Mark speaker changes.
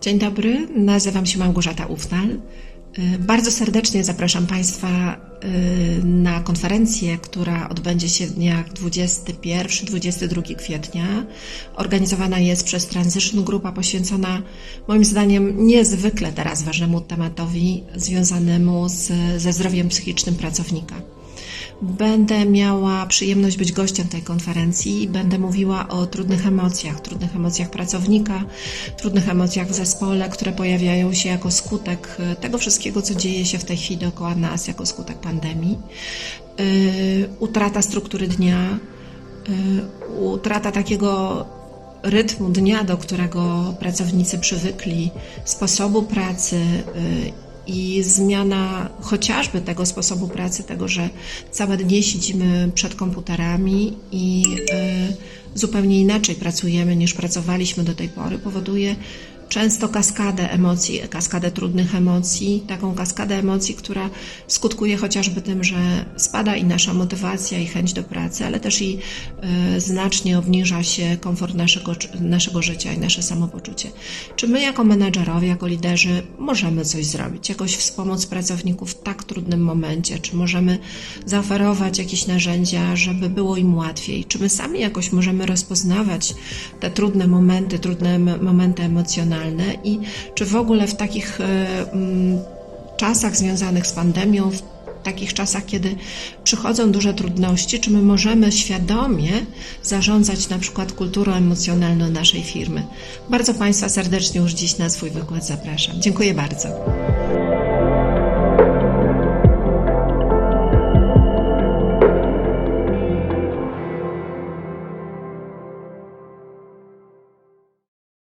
Speaker 1: Dzień dobry, nazywam się Małgorzata Ufnal. Y, Bardzo serdecznie zapraszam Państwa y, na konferencję, która odbędzie się w dniach 21-22 kwietnia. Organizowana jest przez Transition Grupa, poświęcona moim zdaniem niezwykle teraz ważnemu tematowi związanemu z, ze zdrowiem psychicznym pracownika. Będę miała przyjemność być gościem tej konferencji i będę mówiła o trudnych emocjach, trudnych emocjach pracownika, trudnych emocjach w zespole, które pojawiają się jako skutek e, tego wszystkiego, co dzieje się w tej chwili dookoła nas, jako skutek pandemii. Yy, Utrata struktury dnia, yy, utrata takiego rytmu dnia, do którego pracownicy przywykli, sposobu pracy i zmiana chociażby tego sposobu pracy, tego, że całe dnie siedzimy przed komputerami i y, zupełnie inaczej pracujemy niż pracowaliśmy do tej pory, powoduje często kaskadę emocji, kaskadę trudnych emocji, taką kaskadę emocji, która skutkuje chociażby tym, że spada i nasza motywacja i chęć do pracy, ale też i y, znacznie obniża się komfort naszego, naszego życia i nasze samopoczucie. Czy my jako menedżerowie, jako liderzy możemy coś zrobić, jakoś wspomóc pracowników w tak trudnym momencie? Czy możemy zaoferować jakieś narzędzia, żeby było im łatwiej? Czy my sami jakoś możemy rozpoznawać te trudne momenty, trudne momenty emocjonalne i czy w ogóle w takich e, mm, czasach związanych z pandemią, w takich czasach, kiedy przychodzą duże trudności, czy my możemy świadomie zarządzać na przykład kulturą emocjonalną naszej firmy? Bardzo Państwa serdecznie już dziś na swój wykład zapraszam. Dziękuję bardzo.